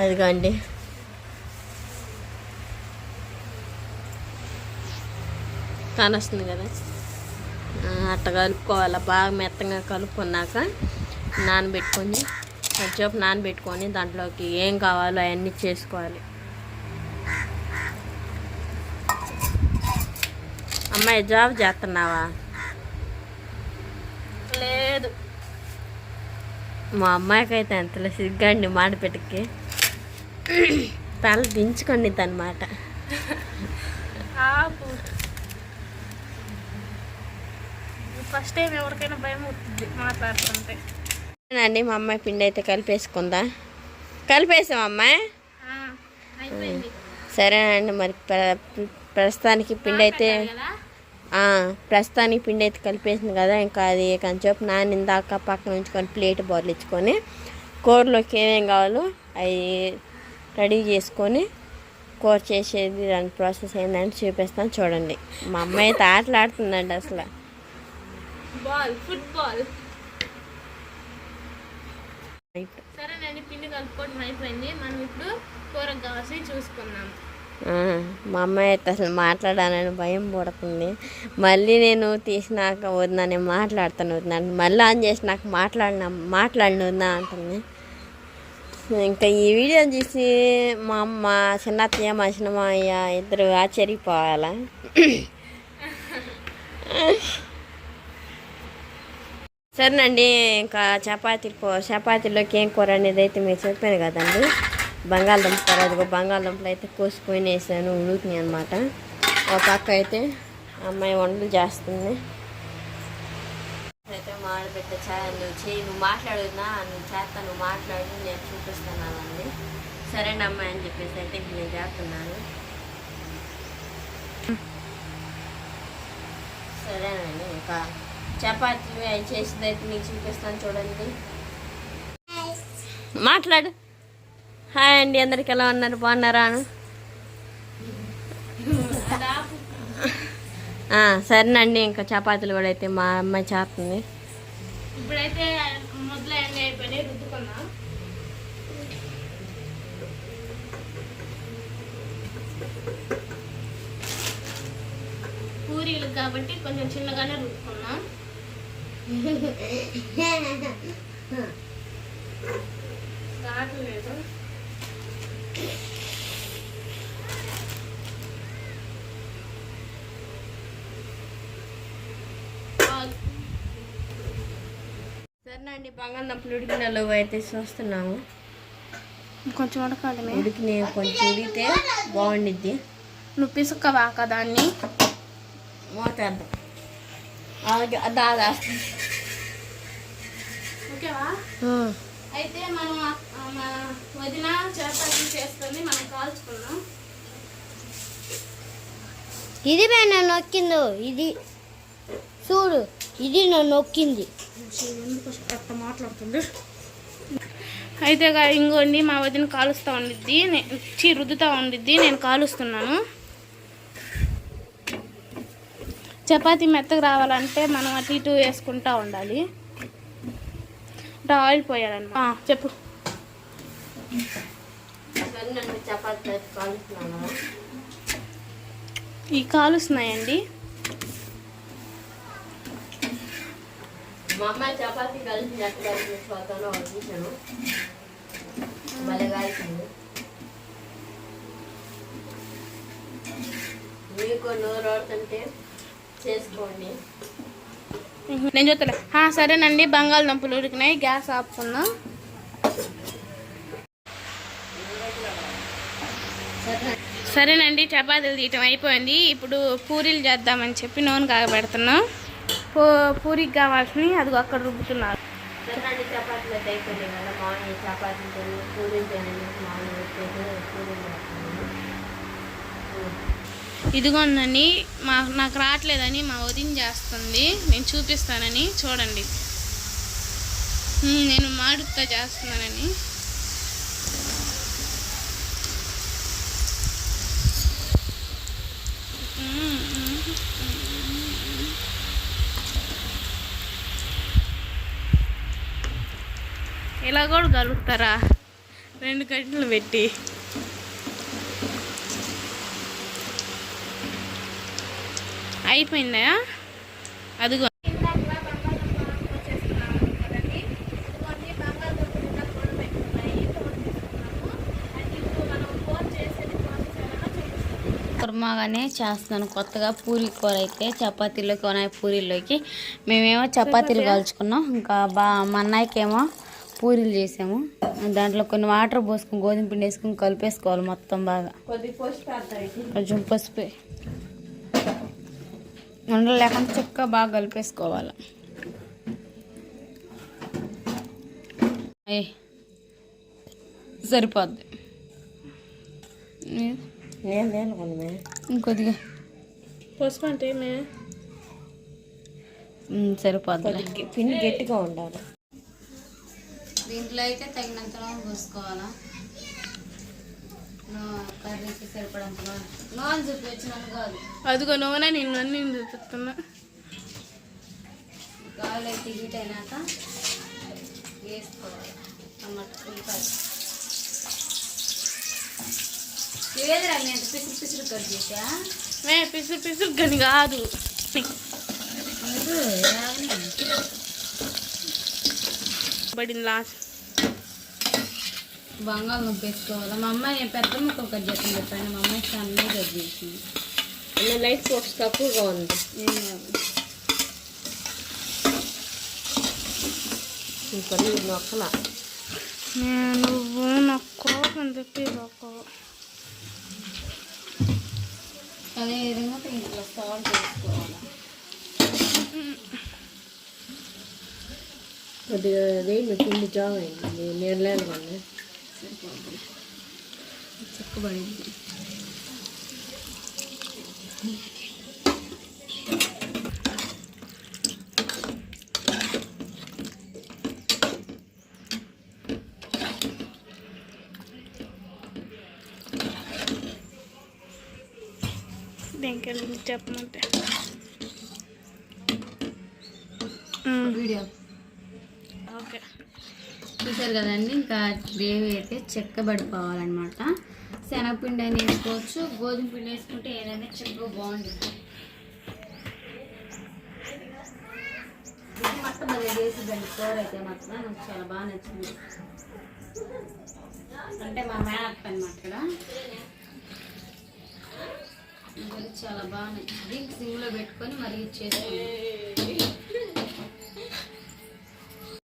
అదిగోండి కానొస్తుంది కదా. అట్ట కలుపుకోవాలి. బాగా మెత్తగా కలుపుకున్నాక నానబెట్టుకొని కొంచెంసేపు నానబెట్టుకొని దాంట్లోకి ఏం కావాలో అవన్నీ చేసుకోవాలి. అమ్మాయి జాబ్ చేస్తున్నావా? లేదు. మా అమ్మాయికి అయితే అంతలో సిగ్గండి మాట పెట్టకి. తల దించుకోండి అనమాట ఫస్ట్ టైం ఎవరికైనా భయం అవుతుంది మాట్లాడుతుంటే. అండి మా అమ్మాయి పిండి అయితే కలిపేసుకుందా? కలిపేసాం అమ్మాయి? సరేనండి మరి ప్ర- ప్రస్తుతానికి పిండి అయితే ప్రస్తుతానికి పిండి అయితే కలిపేసింది కదా ఇంకా అది కొంచెంసేపు నానిన దాకా పక్కన ఉంచుకొని ప్లేట్ బొర్లించుకొని కూరలోకి ఏమేం కావాలో అవి రెడీ చేసుకొని కూర చేసేది దాని ప్రాసెస్ ఏంటంటే చూపిస్తాను చూడండి. మా అమ్మాయి అయితే ఆటలాడుతుందండి అసలు. బాల్ ఫుట్బాల్ సరేనండి పిండి కలుపుకోవడం అయిపోయింది. మనం ఇప్పుడు కూరకు కావాల్సి చూసుకుందాం. ఆ, మా అమ్మాయి అయితే అసలు మాట్లాడాలని భయం పడుతుంది. మళ్ళీ నేను తీసినాక వదినా నేను మాట్లాడతాను వదినా. మళ్ళీ ఆన్ చేసి నాకు మాట్లాడిన మాట్లాడిన వదినా అంటుంది. ఇంకా ఈ వీడియో చూసి మా అమ్మ చిన్నత్తయ్య మా చిన్నమాయ్య ఇద్దరు ఆశ్చర్యపోవాలా? సరేనండి ఇంకా చపాతీ చపాతీలోకి ఏం కూర అనేది అయితే మీరు చెప్పాను కదండి. బంగాళదుంప కూర అదిగో బంగాళదుంపలు అయితే కోసుకొని వేసాను ఉడుకుని అనమాట ఒక పక్క అయితే అమ్మాయి వంటలు చేస్తుంది. అయితే మాడబెట్ట ఛాయ్ నువ్వు చేయి నువ్వు మాట్లాడుతున్నా నువ్వు చేస్తా నువ్వు మాట్లాడు నేను చూపిస్తున్నాను అండి సరేనా అని చెప్పేసి అయితే ఇంక నేను చేస్తున్నాను సరేనండి ఇంకా చపాతీలు అవి చేసింది అయితే మీకు చూపిస్తాను చూడండి. మాట్లాడు. హాయ్ అండి అందరికి ఎలా ఉన్నారు? బాగున్నారా? సరేనండి ఇంకా చపాతీలు కూడా అయితే మా అమ్మాయి చేస్తుంది. ఇప్పుడైతే ముద్దలు అన్నీ అయిపోయినాయి రుద్దుకుందాం. పూరీలు కాబట్టి కొంచెం చిన్నగానే రుద్దుకున్నాం రావట్లేదు సరేనండి బంగాళదుంపలు ఉడికినలో అయితే చూస్తున్నాము. కొంచెం ఉడకాలి ఉడికిన కొంచెం ఉడికితే బాగుండిద్ది. నువ్వు పిసుక్కవాక దాన్ని? మోతేద్దాం అలాగే దాదా ఓకేవా? అయితే మనం వదిన చపాతీ చేస్తుంది మనం కాల్చుకున్నాం ఇది నన్ను నొక్కిందో ఇది. చూడు. ఇది నన్ను నొక్కింది. అట్ట మాట్లాడుతుంది అయితే ఇంకోండి మా వదిన కాలుస్తూ ఉండిద్ది. నే- చీ రుద్దుతూ ఉండిద్ది. నేను కాలుస్తున్నాను. చపాతి మెత్తగా రావాలంటే మనం అటు ఇటు వేసుకుంటూ ఉండాలి. అంటే ఆయిల్ పోయాలన్నమాట. చెప్పు. ఈ కాలుస్తున్నాయండి. మా అమ్మాయి చపాతీ కలిసి ఎక్కడ కలిసి చూద్దానో చూసాను మళ్ళీ కాల్చింది. మీకు నోరు ఆడుతుంటే చేసుకోండి. నేను చూస్తాను సరేనండి. బంగాళదుంపలు ఉడికినాయి. గ్యాస్ ఆపుకున్నా సరేనండి. చపాతీలు తీయటం అయిపోయింది. ఇప్పుడు పూరీలు చేద్దామని చెప్పి నూనె కాగబెడుతున్నాం. పూ పూరికి కావాల్సినవి అది అక్కడ రుబ్బుతున్నారు. సరేనండి చపాతీలు అయితే అయిపోయినాయి కదా మార్నింగ్ చపాతీలు పూరీలు తినండి మార్నింగ్ వచ్చేసి పూరీలు చేస్తాను. ఇదిగోండి మా నాకు రావట్లేదని మా వదిన చేస్తుంది నేను చూపిస్తానని చూడండి. నేను మాడుతా చేస్తున్నానని. ఇలా కూడా కలుగుతారా రెండు గంటలు పెట్టి. అయిపోయిందా? అదిగో. కుర్మాగానే చేస్తున్నాను. కొత్తగా పూరి కూర అయితే చపాతీలోకి ఉన్నాయి పూరీలోకి మేమేమో చపాతీలు కాల్చుకున్నాం. ఇంకా బా మా అన్నయ్యకేమో పూరీలు చేసాము. దాంట్లో కొన్ని వాటర్ పోసుకుని గోధుమ పిండి వేసుకుని కలిపేసుకోవాలి మొత్తం బాగా. కొంచెం పసుపు. ఉండలు లేకుండా చక్కగా బాగా కలిపేసుకోవాలి. సరిపోద్ది. ఇంకొద్దిగా. పసుపు అంటే సరిపోద్ది పిండి గట్టిగా ఉండాలి. దీంట్లో అయితే తగినంత నూనె పోసుకోవాలా? నూ- కర్రీకి సరిపడంత నూనె. నూనె చూపించినాను కాదు. అదిగో నూనె నిన్ను నేను చూపిస్తున్నా. గాలి అయితే హీట్ అయినాక వేసుకోవాలి. టమాటా ఉల్లిపాయ ఏదిరా అంత పిసిరి పిసిరి కట్ చేసా? పిసురు పిసురు గని కాదు. పడింది లాస్ట్. బంగాళదుంప వేసుకోవాలి? మా అమ్మాయి పెద్ద ముక్కలు కట్ చేస్తాను చెప్పాను మా అమ్మాయి సన్నగా కట్ చేసింది. లైట్ ఫోక్స్ తక్కువగా ఉంది ఇంకొన్ని నొక్కల నువ్వు నాకు కోపం తెప్పి అదే విధంగా ఇంట్లో సాల్ట్ వేసుకోవాలి? ഇതേയും ചുണ്ടിച്ചാൽ വേണ്ടി നേരിലാണ് വന്ന് ചക്ക് പണി സ്റ്റെപ്പ് മറ്റേ വീഡിയോ చూసారు కదండి ఇంకా గ్రేవీ అయితే చెక్కబడిపోవాలన్నమాట శనగపిండి అయినా వేసుకోవచ్చు గోధుమ పిండి వేసుకుంటే ఏదైనా చెక్క బాగుంటుంది. ఇది మొత్తం భలే వేసిందండి కూర అయితే మాత్రం నాకు చాలా బాగా నచ్చింది. అంటే మా మేనత్త అనమాట ఇక్కడ. చాలా బాగా నచ్చింది. సిమ్లో పెట్టుకొని మరీ చేసుకున్నాను